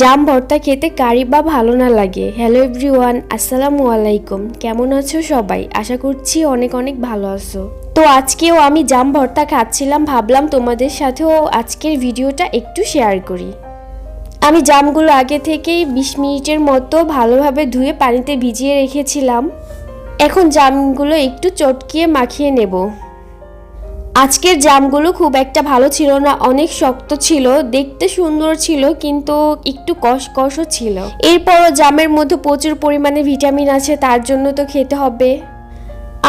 জাম ভর্তা খেতে কারি বা ভালো না লাগে। হ্যালো এভরিওয়ান আসসালামু আলাইকুম। কেমন আছো সবাই? আশা করছি অনেক অনেক ভালো আছো। তো আজকেও আমি জাম ভর্তা খাচ্ছিলাম, ভাবলাম তোমাদের সাথেও আজকের ভিডিওটা একটু শেয়ার করি। আমি জামগুলো আগে থেকেই বিশ মিনিটের মতো ভালোভাবে ধুয়ে পানিতে ভিজিয়ে রেখেছিলাম। এখন জামগুলো একটু চটকিয়ে মাখিয়ে নেব। আজকের জামগুলো খুব একটা ভালো ছিল না, অনেক শক্ত ছিল, দেখতে সুন্দর ছিল কিন্তু একটু কষকষও ছিল। এরপরও জামের মধ্যে প্রচুর পরিমাণে ভিটামিন আছে, তার জন্য তো খেতে হবে।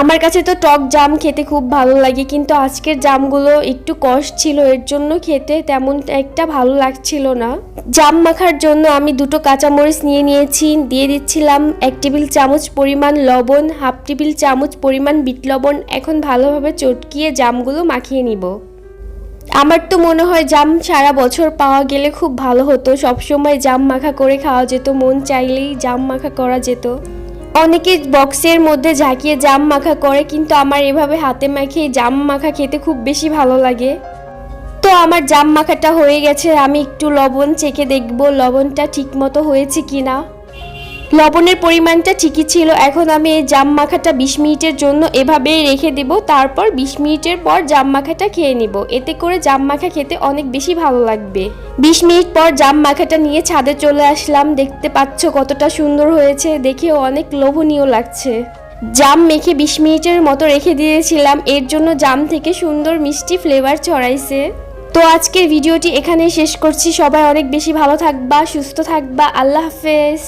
আমার কাছে তো টক জাম খেতে খুব ভালো লাগে, কিন্তু আজকের জামগুলো একটু কষ ছিল, এর জন্য খেতে তেমন একটা ভালো লাগছিল না। জাম মাখার জন্য আমি দুটো কাঁচামরিচ নিয়ে নিয়েছি, দিয়ে দিচ্ছিলাম এক টেবিল চামচ পরিমাণ লবণ, হাফ টেবিল চামচ পরিমাণ বিট লবণ, এখন ভালোভাবে চটকিয়ে জামগুলো মাখিয়ে নিব। আমার তো মনে হয় জাম সারা বছর পাওয়া গেলে খুব ভালো হতো, সবসময় জাম মাখা করে খাওয়া যেত, মন চাইলেই জাম মাখা করা যেত। অনেকে বক্সের মধ্যে ঝাঁকিয়ে জাম মাখা করে, কিন্তু আমার এভাবে হাতে মাখিয়ে জাম মাখা খেতে খুব বেশি ভালো লাগে। তো আমার জাম মাখাটা হয়ে গেছে, আমি একটু লবণ চেখে দেখব লবণটা ঠিকমতো হয়েছে কিনা। লবণের পরিমাণটা ঠিকই ছিল। এখন আমি এই জাম মাখাটা বিশ মিনিটের জন্য এভাবেই রেখে দেব। তারপর বিশ মিনিটের পর জাম মাখাটা খেয়ে নিব। এতে করে জাম মাখা খেতে অনেক বেশি ভালো লাগবে। বিশ মিনিট পর জাম মাখাটা নিয়ে ছাদে চলে আসলাম। দেখতে পাচ্ছ কতটা সুন্দর হয়েছে। দেখেও অনেক লোভনীয় লাগছে। জাম মেখে বিশ মিনিটের মতো রেখে দিয়েছিলাম। এর জন্য জাম থেকে সুন্দর মিষ্টি ফ্লেভার ছড়াইছে। তো আজকের ভিডিওটি এখানেই শেষ করছি। সবাই অনেক বেশি ভালো থাকবা, সুস্থ থাকবা। আল্লাহ হাফেজ।